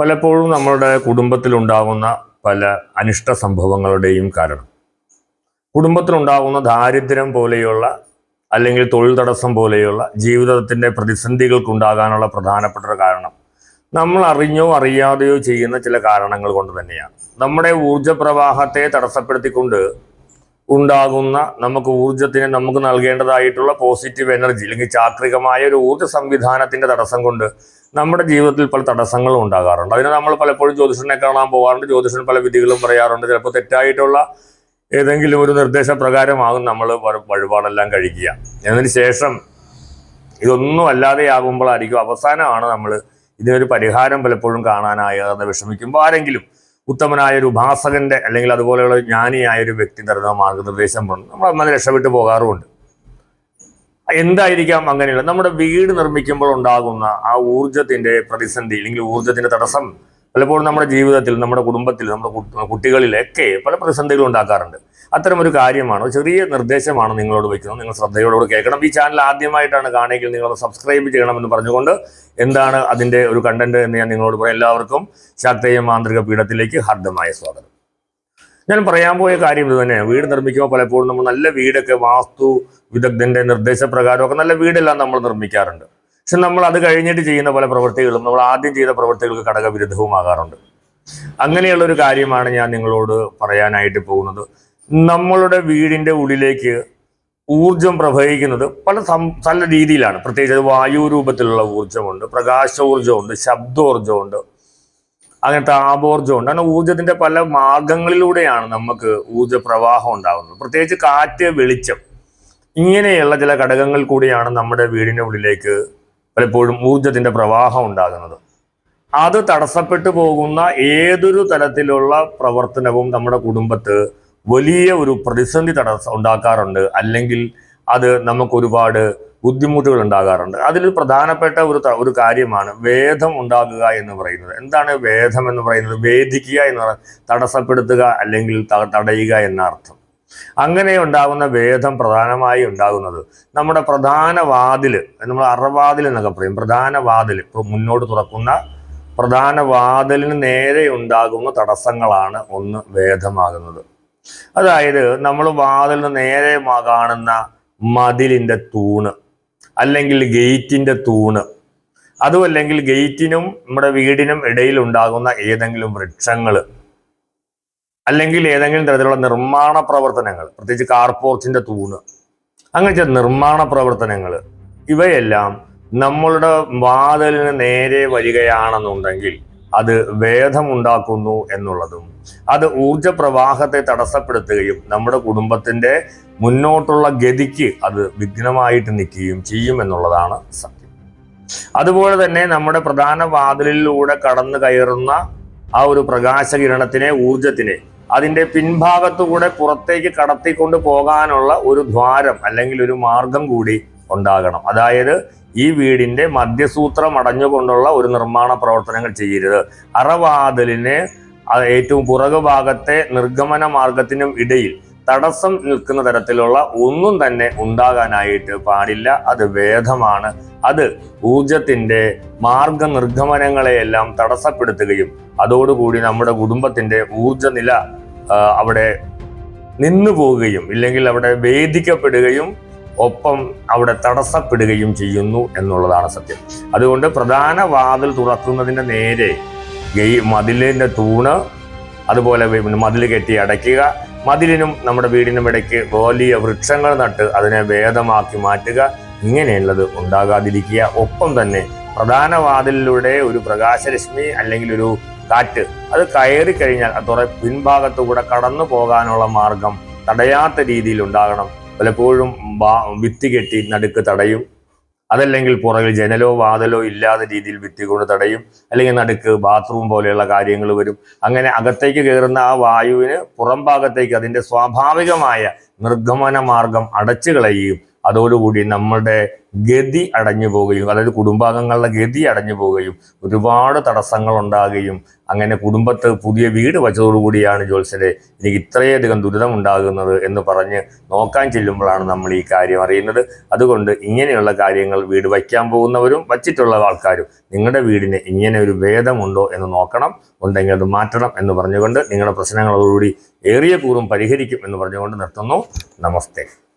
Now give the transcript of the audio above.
പലപ്പോഴും നമ്മളുടെ കുടുംബത്തിലുണ്ടാകുന്ന പല അനിഷ്ട സംഭവങ്ങളുടെയും കാരണം. കുടുംബത്തിലുണ്ടാകുന്ന ദാരിദ്ര്യം പോലെയുള്ള അല്ലെങ്കിൽ തൊഴിൽ തടസ്സം പോലെയുള്ള ജീവിതത്തിന്റെ പ്രതിസന്ധികൾക്കുണ്ടാകാനുള്ള പ്രധാനപ്പെട്ട കാരണം നമ്മൾ അറിഞ്ഞോ അറിയാതെയോ ചെയ്യുന്ന ചില കാരണങ്ങൾ കൊണ്ട് തന്നെയാണ്. നമ്മുടെ ഊർജപ്രവാഹത്തെ തടസ്സപ്പെടുത്തിക്കൊണ്ട് ഉണ്ടാകുന്ന നമുക്ക് ഊർജത്തിന് നമുക്ക് നൽകേണ്ടതായിട്ടുള്ള പോസിറ്റീവ് എനർജി അല്ലെങ്കിൽ ചാക്രികമായ ഒരു ഊർജ സംവിധാനത്തിന്റെ തടസ്സം കൊണ്ട് നമ്മുടെ ജീവിതത്തിൽ പല തടസ്സങ്ങളും ഉണ്ടാകാറുണ്ട്. അതിന് നമ്മൾ പലപ്പോഴും ജ്യോതിഷനെ കാണാൻ പോകാറുണ്ട് ജ്യോതിഷൻ പല വിധികളും പറയാറുണ്ട്. ചിലപ്പോൾ തെറ്റായിട്ടുള്ള ഏതെങ്കിലും ഒരു നിർദ്ദേശപ്രകാരമാകും നമ്മൾ വഴിപാടെല്ലാം കഴിക്കുക. എന്നതിന് ശേഷം ഇതൊന്നും അല്ലാതെയാകുമ്പോഴായിരിക്കും അവസാനമാണ് നമ്മൾ ഇതിനൊരു പരിഹാരം പലപ്പോഴും കാണാനാകാതെ വിഷമിക്കുമ്പോൾ ആരെങ്കിലും ഉത്തമനായ ഒരു ഉപാസകന്റെ അല്ലെങ്കിൽ അതുപോലെയുള്ള ജ്ഞാനിയായ ഒരു വ്യക്തി തരുന്ന മാർഗനിർദ്ദേശം നമ്മൾ അമ്മ രക്ഷപ്പെട്ടു പോകാറുമുണ്ട്. എന്തായിരിക്കാം അങ്ങനെയുള്ള നമ്മുടെ വീട് നിർമ്മിക്കുമ്പോൾ ഉണ്ടാകുന്ന ആ ഊർജത്തിന്റെ പ്രതിസന്ധി അല്ലെങ്കിൽ ഊർജത്തിന്റെ തടസ്സം പലപ്പോഴും നമ്മുടെ ജീവിതത്തിൽ നമ്മുടെ കുടുംബത്തിൽ നമ്മുടെ കുട്ടികളിലൊക്കെ പല പ്രതിസന്ധികളും ഉണ്ടാക്കാറുണ്ട്. അത്തരം ഒരു കാര്യമാണ് ചെറിയ നിർദ്ദേശമാണ് നിങ്ങളോട് വയ്ക്കുന്നത്. നിങ്ങൾ ശ്രദ്ധയോടുകൂടി കേൾക്കണം. ഈ ചാനൽ ആദ്യമായിട്ടാണ് കാണുമെങ്കിൽ നിങ്ങൾ സബ്സ്ക്രൈബ് ചെയ്യണമെന്ന് പറഞ്ഞുകൊണ്ട് എന്താണ് അതിന്റെ ഒരു കണ്ടന്റ് എന്ന് ഞാൻ നിങ്ങളോട് പറയാം. എല്ലാവർക്കും ശാക്തേയ മാന്ത്രിക പീഠത്തിലേക്ക് ഹാർദമായ സ്വാഗതം. ഞാൻ പറയാൻ പോയ കാര്യം ഇത് വീട് നിർമ്മിക്കുമ്പോൾ പലപ്പോഴും നമ്മൾ നല്ല വീടൊക്കെ വാസ്തു വിദഗ്ധന്റെ നിർദ്ദേശപ്രകാരമൊക്കെ നല്ല വീടെല്ലാം നമ്മൾ നിർമ്മിക്കാറുണ്ട്. പക്ഷെ നമ്മൾ അത് കഴിഞ്ഞിട്ട് ചെയ്യുന്ന പല പ്രവൃത്തികളും നമ്മൾ ആദ്യം ചെയ്ത പ്രവൃത്തികൾക്ക് ഘടകവിരുദ്ധവുമാകാറുണ്ട്. അങ്ങനെയുള്ള ഒരു കാര്യമാണ് ഞാൻ നിങ്ങളോട് പറയാനായിട്ട് പോകുന്നത്. നമ്മളുടെ വീടിന്റെ ഉള്ളിലേക്ക് ഊർജം പ്രവഹിക്കുന്നത് പല സം പല രീതിയിലാണ്. പ്രത്യേകിച്ച് അത് വായു രൂപത്തിലുള്ള ഊർജമുണ്ട് പ്രകാശോർജമുണ്ട് ശബ്ദോർജമുണ്ട് അങ്ങനെ താപോർജമുണ്ട് അങ്ങനെ ഊർജത്തിന്റെ പല മാർഗങ്ങളിലൂടെയാണ് നമുക്ക് ഊർജ പ്രവാഹം ഉണ്ടാകുന്നത്. പ്രത്യേകിച്ച് കാറ്റ് വെളിച്ചം ഇങ്ങനെയുള്ള ചില ഘടകങ്ങൾ കൂടിയാണ് നമ്മുടെ വീടിന്റെ ഉള്ളിലേക്ക് പലപ്പോഴും ഊർജത്തിന്റെ പ്രവാഹം ഉണ്ടാകുന്നത്. അത് തടസ്സപ്പെട്ടു പോകുന്ന ഏതൊരു തരത്തിലുള്ള പ്രവർത്തനവും നമ്മുടെ കുടുംബത്ത് വലിയ ഒരു പ്രതിസന്ധി തടസ്സം ഉണ്ടാക്കാറുണ്ട്. അല്ലെങ്കിൽ അത് നമുക്ക് ഒരുപാട് ബുദ്ധിമുട്ടുകൾ ഉണ്ടാകാറുണ്ട്. അതിൽ പ്രധാനപ്പെട്ട ഒരു ഒരു കാര്യമാണ് വേദം ഉണ്ടാകുക എന്ന് പറയുന്നത്. എന്താണ് വേദം എന്ന് പറയുന്നത്? വേദിക്കുക എന്ന് പറയുന്നത് തടസ്സപ്പെടുത്തുക അല്ലെങ്കിൽ തടയുക എന്ന അർത്ഥം അങ്ങനെ ഉണ്ടാകുന്ന വേദം പ്രധാനമായി ഉണ്ടാകുന്നത് നമ്മുടെ പ്രധാന വാതിൽ നമ്മൾ അറവാതിൽ എന്നൊക്കെ പറയും. പ്രധാന വാതിൽ ഇപ്പോൾ മുന്നോട്ട് തുറക്കുന്ന പ്രധാന വാതിലിന് നേരെ ഉണ്ടാകുന്ന തടസ്സങ്ങളാണ് ഒന്ന് വേദമാകുന്നത്. അതായത് നമ്മൾ വാതിലിന് നേരെ കാണുന്ന മതിലിന്റെ തൂണ് അല്ലെങ്കിൽ ഗേറ്റിന്റെ തൂണ്. അതും അല്ലെങ്കിൽ ഗേറ്റിനും നമ്മുടെ വീടിനും ഇടയിൽ ഉണ്ടാകുന്ന ഏതെങ്കിലും വൃക്ഷങ്ങൾ അല്ലെങ്കിൽ ഏതെങ്കിലും തരത്തിലുള്ള നിർമ്മാണ പ്രവർത്തനങ്ങൾ പ്രത്യേകിച്ച് കാർപോർച്ചിന്റെ തൂണ് അങ്ങനത്തെ നിർമ്മാണ പ്രവർത്തനങ്ങൾ ഇവയെല്ലാം നമ്മളുടെ വാതിലിന് നേരെ വരികയാണെന്നുണ്ടെങ്കിൽ അത് വേദമുണ്ടാക്കുന്നു എന്നുള്ളതും അത് ഊർജ പ്രവാഹത്തെ തടസ്സപ്പെടുത്തുകയും നമ്മുടെ കുടുംബത്തിന്റെ മുന്നോട്ടുള്ള ഗതിക്ക് അത് വിഘ്നമായിട്ട് നിൽക്കുകയും ചെയ്യും എന്നുള്ളതാണ് സത്യം. അതുപോലെ തന്നെ നമ്മുടെ പ്രധാന വാതിലിലൂടെ കടന്നു കയറുന്ന ആ ഒരു പ്രകാശകിരണത്തിനെ ഊർജത്തിനെ അതിന്റെ പിൻഭാഗത്തുകൂടെ പുറത്തേക്ക് കടത്തിക്കൊണ്ട് പോകാനുള്ള ഒരു ദ്വാരം അല്ലെങ്കിൽ ഒരു മാർഗം കൂടി ഉണ്ടാകണം. അതായത് ഈ വീടിന്റെ മധ്യസൂത്രം അടഞ്ഞുകൊണ്ടുള്ള ഒരു നിർമ്മാണ പ്രവർത്തനങ്ങൾ ചെയ്യരുത്. അറവാതിലിന് ഏറ്റവും പുറകു ഭാഗത്തെ നിർഗമന മാർഗത്തിനും ഇടയിൽ തടസ്സം നിൽക്കുന്ന തരത്തിലുള്ള ഒന്നും തന്നെ ഉണ്ടാകാനായിട്ട് പാടില്ല. അത് വേദമാണ്. അത് ഊർജത്തിന്റെ മാർഗനിർഗമനങ്ങളെയെല്ലാം തടസ്സപ്പെടുത്തുകയും അതോടുകൂടി നമ്മുടെ കുടുംബത്തിന്റെ ഊർജനില അവിടെ നിന്നു പോവുകയും ഇല്ലെങ്കിൽ അവിടെ വേദിക്കപ്പെടുകയും ഒപ്പം അവിടെ തടസ്സപ്പെടുകയും ചെയ്യുന്നു എന്നുള്ളതാണ് സത്യം. അതുകൊണ്ട് പ്രധാന വാതിൽ തുറക്കുന്നതിന്റെ നേരെ ഗെയ് മതിലിന്റെ തൂണ് അതുപോലെ മതിൽ കെട്ടി അടയ്ക്കുക മതിലിനും നമ്മുടെ വീടിനും ഇടയ്ക്ക് വലിയ വൃക്ഷങ്ങൾ നട്ട് അതിനെ വേദമാക്കി മാറ്റുക ഇങ്ങനെയുള്ളത് ഉണ്ടാകാതിരിക്കുക. ഒപ്പം തന്നെ പ്രധാന വാതിലിലൂടെ ഒരു പ്രകാശരശ്മി അല്ലെങ്കിൽ ഒരു കാറ്റ് അത് കയറി കഴിഞ്ഞാൽ അത് തുറ പിൻഭാഗത്തുകൂടെ കടന്നു പോകാനുള്ള മാർഗം തടയാത്ത രീതിയിൽ ഉണ്ടാകണം. പലപ്പോഴും വിത്തി കെട്ടി നടുക്ക് തടയും. അതല്ലെങ്കിൽ പുറകിൽ ജനലോ വാതലോ ഇല്ലാത്ത രീതിയിൽ വിത്തി കൊണ്ട് തടയും. അല്ലെങ്കിൽ നടുക്ക് ബാത്റൂം പോലെയുള്ള കാര്യങ്ങൾ വരും. അങ്ങനെ അകത്തേക്ക് കയറുന്ന ആ വായുവിന് പുറം ഭാഗത്തേക്ക് അതിന്റെ സ്വാഭാവികമായ നിർഗമന മാർഗം അടച്ചു കളയുകയും അതോടുകൂടി നമ്മളുടെ ഗതി അടഞ്ഞു പോവുകയും അതായത് കുടുംബാംഗങ്ങളുടെ ഗതി അടഞ്ഞു പോവുകയും ഒരുപാട് തടസ്സങ്ങൾ ഉണ്ടാകുകയും അങ്ങനെ കുടുംബത്ത് പുതിയ വീട് വച്ചതോടുകൂടിയാണ് ജോത്സ്യരെ എനിക്ക് ഇത്രയധികം ദുരിതം ഉണ്ടാകുന്നത് എന്ന് പറഞ്ഞ് നോക്കാൻ ചെല്ലുമ്പോഴാണ് നമ്മൾ ഈ കാര്യം അറിയുന്നത്. അതുകൊണ്ട് ഇങ്ങനെയുള്ള കാര്യങ്ങൾ വീട് വയ്ക്കാൻ പോകുന്നവരും വച്ചിട്ടുള്ള ആൾക്കാരും നിങ്ങളുടെ വീടിന് ഇങ്ങനെ ഒരു ഭേദമുണ്ടോ എന്ന് നോക്കണം ഉണ്ടെങ്കിൽ അത് മാറ്റണം എന്ന് പറഞ്ഞുകൊണ്ട് നിങ്ങളുടെ പ്രശ്നങ്ങളോടുകൂടി ഏറിയ കൂറും പരിഹരിക്കും എന്ന് പറഞ്ഞുകൊണ്ട് നിർത്തുന്നു. നമസ്തേ.